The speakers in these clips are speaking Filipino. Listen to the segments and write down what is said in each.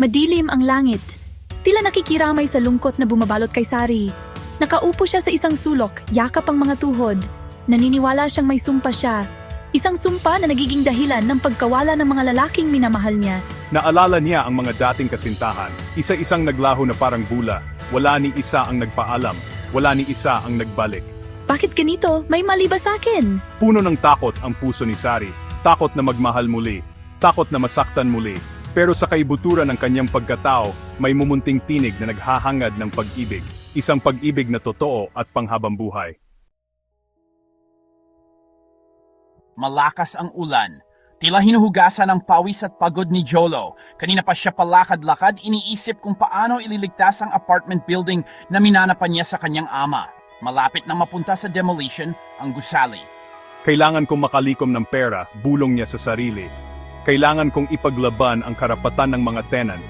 Madilim ang langit. Tila nakikiramay sa lungkot na bumabalot kay Sari. Nakaupo siya sa isang sulok, yakap ang mga tuhod. Naniniwala siyang may sumpa siya. Isang sumpa na nagiging dahilan ng pagkawala ng mga lalaking minamahal niya. Naalala niya ang mga dating kasintahan, isa-isang naglaho na parang bula, wala ni isa ang nagpaalam, wala ni isa ang nagbalik. Bakit ganito? May mali ba sa akin? Puno ng takot ang puso ni Sari, takot na magmahal muli, takot na masaktan muli. Pero sa kaibuturan ng kanyang pagkatao, may mumunting tinig na naghahangad ng pag-ibig, isang pag-ibig na totoo at panghabang buhay. Malakas ang ulan. Tila hinuhugasan ng pawis at pagod ni Jolo. Kanina pa siya palakad-lakad, iniisip kung paano ililigtas ang apartment building na minanapan niya sa kanyang ama. Malapit na mapunta sa demolition ang gusali. Kailangan kong makalikom ng pera, bulong niya sa sarili. Kailangan kong ipaglaban ang karapatan ng mga tenant.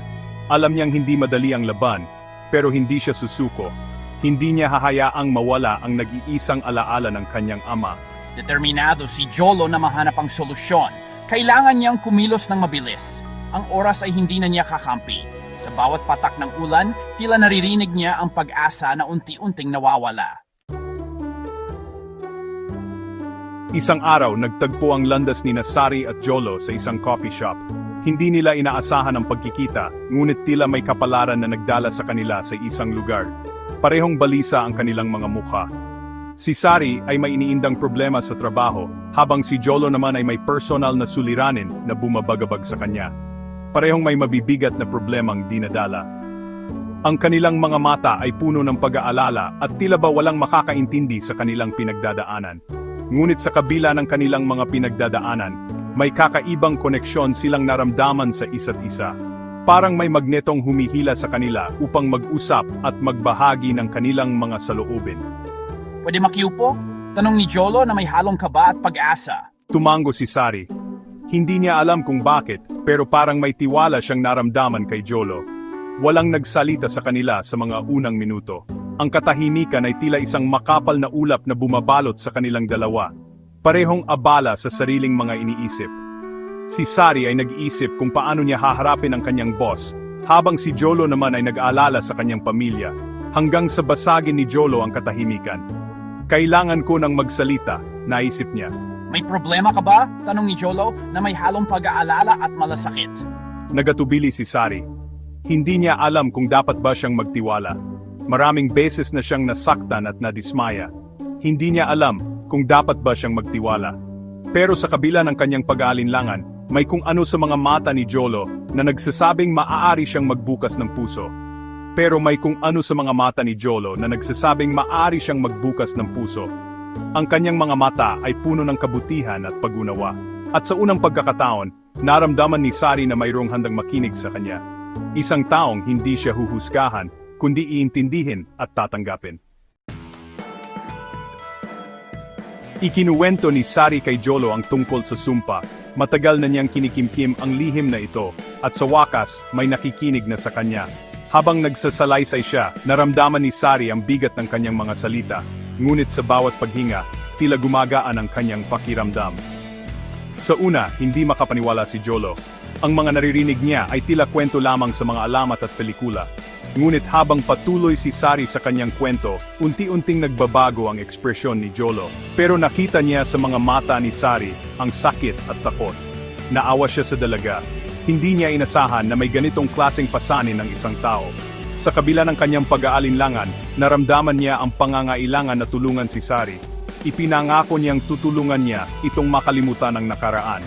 Alam niyang hindi madali ang laban, pero hindi siya susuko. Hindi niya hahayaang mawala ang nag-iisang alaala ng kanyang ama. Determinado si Jolo na mahanap ang solusyon. Kailangan niyang kumilos ng mabilis. Ang oras ay hindi na niya kakampi. Sa bawat patak ng ulan, tila naririnig niya ang pag-asa na unti-unting nawawala. Isang araw, nagtagpo ang landas ni Nasari at Jolo sa isang coffee shop. Hindi nila inaasahan ang pagkikita, ngunit tila may kapalaran na nagdala sa kanila sa isang lugar. Parehong balisa ang kanilang mga mukha. Si Sari ay may iniindang problema sa trabaho, habang si Jolo naman ay may personal na suliranin na bumabagabag sa kanya. Parehong may mabibigat na problemang dinadala. Ang kanilang mga mata ay puno ng pag-aalala at tila ba walang makakaintindi sa kanilang pinagdadaanan. Ngunit sa kabila ng kanilang mga pinagdadaanan, may kakaibang koneksyon silang naramdaman sa isa't isa. Parang may magnetong humihila sa kanila upang mag-usap at magbahagi ng kanilang mga saloobin. Pwede makiupo? Tanong ni Jolo na may halong kaba at pag-asa. Tumango si Sari. Hindi niya alam kung bakit, pero parang may tiwala siyang naramdaman kay Jolo. Walang nagsalita sa kanila sa mga unang minuto. Ang katahimikan ay tila isang makapal na ulap na bumabalot sa kanilang dalawa. Parehong abala sa sariling mga iniisip. Si Sari ay nag-iisip kung paano niya haharapin ang kanyang boss, habang si Jolo naman ay nag-aalala sa kanyang pamilya, hanggang sa basagin ni Jolo ang katahimikan. Kailangan ko ng magsalita, naisip niya. May problema ka ba? Tanong ni Jolo na may halong pag-aalala at malasakit. Nagatubili si Sari. Hindi niya alam kung dapat ba siyang magtiwala. Maraming beses na siyang nasaktan at nadismaya. Hindi niya alam kung dapat ba siyang magtiwala. Pero sa kabila ng kanyang pag-aalinlangan, may kung ano sa mga mata ni Jolo na nagsasabing maaari siyang magbukas ng puso. Pero may kung ano sa mga mata ni Jolo na nagsasabing maaari siyang magbukas ng puso. Ang kanyang mga mata ay puno ng kabutihan at pag-unawa. At sa unang pagkakataon, naramdaman ni Sari na mayroong handang makinig sa kanya. Isang taong hindi siya huhusgahan, kundi iintindihin at tatanggapin. Ikinuwento ni Sari kay Jolo ang tungkol sa sumpa. Matagal na niyang kinikimkim ang lihim na ito, at sa wakas, may nakikinig na sa kanya. Habang nagsasalaysay siya, naramdaman ni Sari ang bigat ng kanyang mga salita, ngunit sa bawat paghinga, tila gumagaan ang kanyang pakiramdam. Sa una, hindi makapaniwala si Jolo. Ang mga naririnig niya ay tila kwento lamang sa mga alamat at pelikula. Ngunit habang patuloy si Sari sa kanyang kwento, unti-unting nagbabago ang ekspresyon ni Jolo. Pero nakita niya sa mga mata ni Sari ang sakit at takot. Naawa siya sa dalaga. Hindi niya inasahan na may ganitong klaseng pasanin ng isang tao. Sa kabila ng kanyang pag-aalinlangan, naramdaman niya ang pangangailangan na tulungan si Sari. Ipinangako niyang tutulungan niya itong makalimutan ang nakaraan.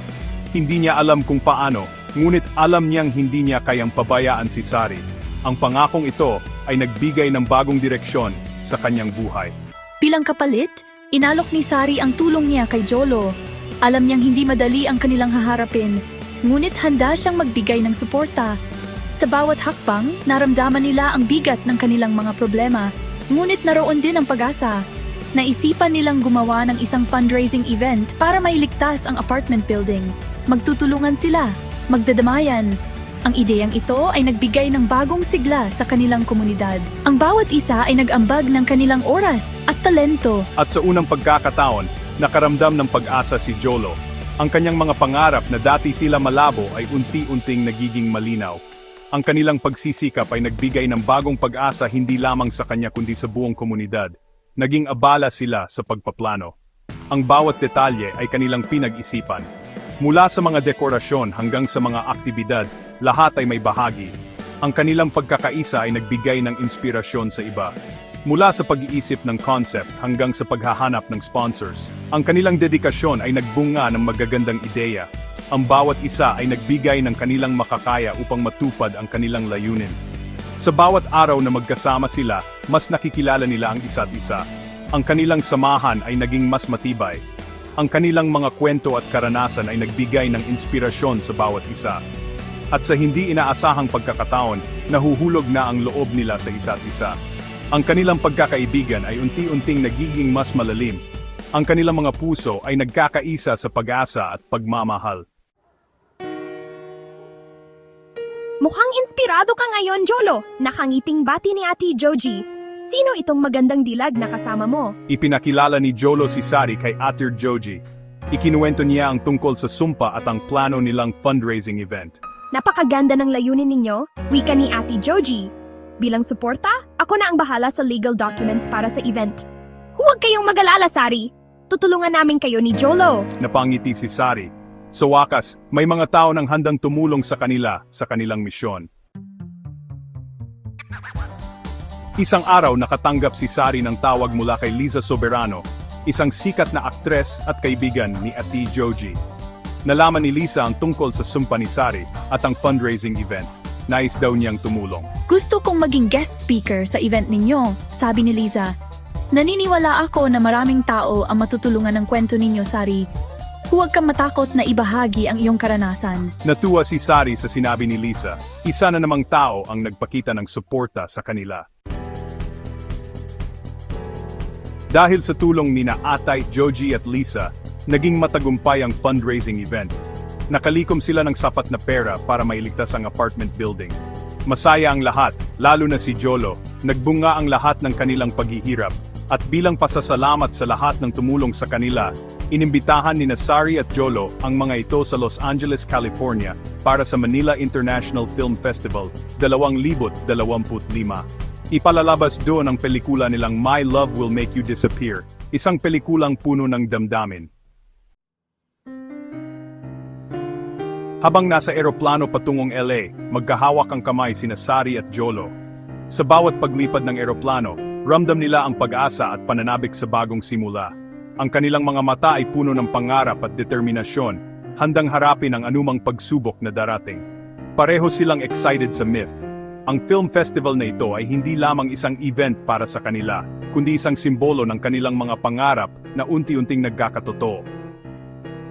Hindi niya alam kung paano, ngunit alam niyang hindi niya kayang pabayaan si Sari. Ang pangakong ito ay nagbigay ng bagong direksyon sa kanyang buhay. Bilang kapalit, inalok ni Sari ang tulong niya kay Jolo. Alam niyang hindi madali ang kanilang haharapin, ngunit handa siyang magbigay ng suporta. Sa bawat hakbang, naramdaman nila ang bigat ng kanilang mga problema, ngunit naroon din ang pag-asa. Naisipan nilang gumawa ng isang fundraising event para mailigtas ang apartment building. Magtutulungan sila, magdadamayan, ang ideyang ito ay nagbigay ng bagong sigla sa kanilang komunidad. Ang bawat isa ay nag-ambag ng kanilang oras at talento. At sa unang pagkakataon, nakaramdam ng pag-asa si Jolo. Ang kanyang mga pangarap na dati tila malabo ay unti-unting nagiging malinaw. Ang kanilang pagsisikap ay nagbigay ng bagong pag-asa hindi lamang sa kanya kundi sa buong komunidad. Naging abala sila sa pagpaplano. Ang bawat detalye ay kanilang pinag-isipan. Mula sa mga dekorasyon hanggang sa mga aktibidad, lahat ay may bahagi. Ang kanilang pagkakaisa ay nagbigay ng inspirasyon sa iba. Mula sa pag-iisip ng concept hanggang sa paghahanap ng sponsors, ang kanilang dedikasyon ay nagbunga ng magagandang ideya. Ang bawat isa ay nagbigay ng kanilang makakaya upang matupad ang kanilang layunin. Sa bawat araw na magkasama sila, mas nakikilala nila ang isa't isa. Ang kanilang samahan ay naging mas matibay. Ang kanilang mga kwento at karanasan ay nagbigay ng inspirasyon sa bawat isa. At sa hindi inaasahang pagkakataon, nahuhulog na ang loob nila sa isa't isa. Ang kanilang pagkakaibigan ay unti-unting nagiging mas malalim. Ang kanilang mga puso ay nagkakaisa sa pag-asa at pagmamahal. Mukhang inspirado ka ngayon, Jolo. Nakangiting bati ni Ate Joji. Sino itong magandang dilag na kasama mo? Ipinakilala ni Jolo si Sari kay Atir Joji. Ikinuwento niya ang tungkol sa sumpa at ang plano nilang fundraising event. Napakaganda ng layunin ninyo, wika ni Ate Joji. Bilang suporta, ako na ang bahala sa legal documents para sa event. Huwag kayong mag-alala, Sari. Tutulungan namin kayo ni Jolo. Napangiti si Sari. Sa wakas, may mga tao nang handang tumulong sa kanila sa kanilang misyon. Isang araw nakatanggap si Sari ng tawag mula kay Liza Soberano, isang sikat na aktres at kaibigan ni Ati Joji. Nalaman ni Lisa ang tungkol sa sumpa ni Sari at ang fundraising event. Nais daw niyang tumulong. Gusto kong maging guest speaker sa event ninyo, sabi ni Liza. Naniniwala ako na maraming tao ang matutulungan ng kwento ninyo, Sari. Huwag kang matakot na ibahagi ang iyong karanasan. Natuwa si Sari sa sinabi ni Lisa, isa na namang tao ang nagpakita ng suporta sa kanila. Dahil sa tulong ni na Atay, Joji at Lisa, naging matagumpay ang fundraising event. Nakalikom sila ng sapat na pera para mailigtas ang apartment building. Masaya ang lahat, lalo na si Jolo, nagbunga ang lahat ng kanilang paghihirap. At bilang pasasalamat sa lahat ng tumulong sa kanila, inimbitahan ni Nasari at Jolo ang mga ito sa Los Angeles, California para sa Manila International Film Festival 2025. Ipalalabas doon ang pelikula nilang My Love Will Make You Disappear, isang pelikulang puno ng damdamin. Habang nasa eroplano patungong LA, magkahawak ang kamay sina Sari at Jolo. Sa bawat paglipad ng eroplano, ramdam nila ang pag-asa at pananabik sa bagong simula. Ang kanilang mga mata ay puno ng pangarap at determinasyon, handang harapin ang anumang pagsubok na darating. Pareho silang excited sa MIF. Ang film festival na ito ay hindi lamang isang event para sa kanila, kundi isang simbolo ng kanilang mga pangarap na unti-unting nagkakatotoo.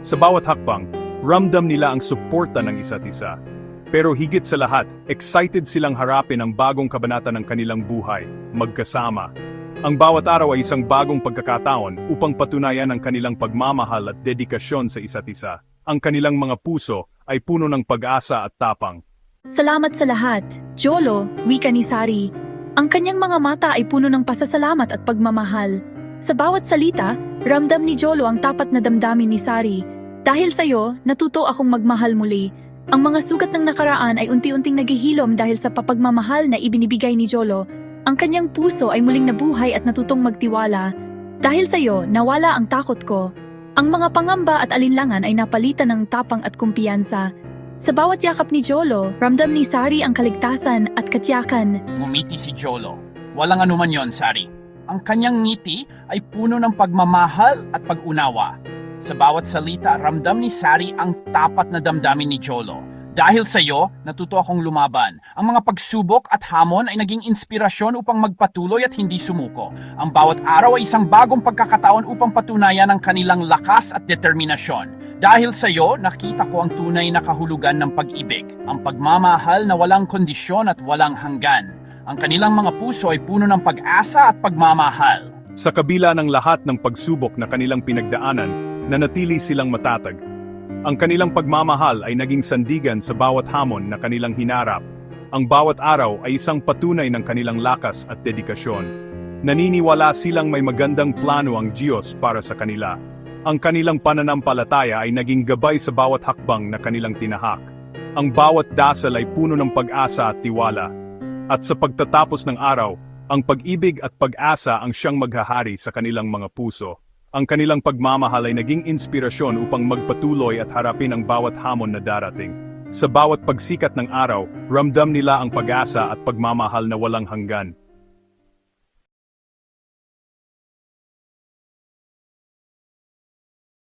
Sa bawat hakbang, ramdam nila ang suporta ng isa't isa. Pero higit sa lahat, excited silang harapin ang bagong kabanata ng kanilang buhay, magkasama. Ang bawat araw ay isang bagong pagkakataon upang patunayan ang kanilang pagmamahal at dedikasyon sa isa't isa. Ang kanilang mga puso ay puno ng pag-asa at tapang. Salamat sa lahat, Jolo, wika ni Sari. Ang kanyang mga mata ay puno ng pasasalamat at pagmamahal. Sa bawat salita, ramdam ni Jolo ang tapat na damdamin ni Sari. Dahil sa'yo, natuto akong magmahal muli. Ang mga sugat ng nakaraan ay unti-unting naghihilom dahil sa papagmamahal na ibinibigay ni Jolo. Ang kanyang puso ay muling nabuhay at natutong magtiwala. Dahil sa'yo, nawala ang takot ko. Ang mga pangamba at alinlangan ay napalitan ng tapang at kumpiyansa. Sa bawat yakap ni Jolo, ramdam ni Sari ang kaligtasan at katiyakan. Ngumiti si Jolo. Walang anuman yon, Sari. Ang kanyang ngiti ay puno ng pagmamahal at pag-unawa. Sa bawat salita, ramdam ni Sari ang tapat na damdamin ni Jolo. Dahil sa iyo, natuto akong lumaban. Ang mga pagsubok at hamon ay naging inspirasyon upang magpatuloy at hindi sumuko. Ang bawat araw ay isang bagong pagkakataon upang patunayan ang kanilang lakas at determinasyon. Dahil sa iyo, nakita ko ang tunay na kahulugan ng pag-ibig, ang pagmamahal na walang kondisyon at walang hanggan. Ang kanilang mga puso ay puno ng pag-asa at pagmamahal. Sa kabila ng lahat ng pagsubok na kanilang pinagdaanan, nanatili silang matatag. Ang kanilang pagmamahal ay naging sandigan sa bawat hamon na kanilang hinarap. Ang bawat araw ay isang patunay ng kanilang lakas at dedikasyon. Naniniwala silang may magandang plano ang Diyos para sa kanila. Ang kanilang pananampalataya ay naging gabay sa bawat hakbang na kanilang tinahak. Ang bawat dasal ay puno ng pag-asa at tiwala. At sa pagtatapos ng araw, ang pag-ibig at pag-asa ang siyang maghahari sa kanilang mga puso. Ang kanilang pagmamahal ay naging inspirasyon upang magpatuloy at harapin ang bawat hamon na darating. Sa bawat pagsikat ng araw, ramdam nila ang pag-asa at pagmamahal na walang hanggan.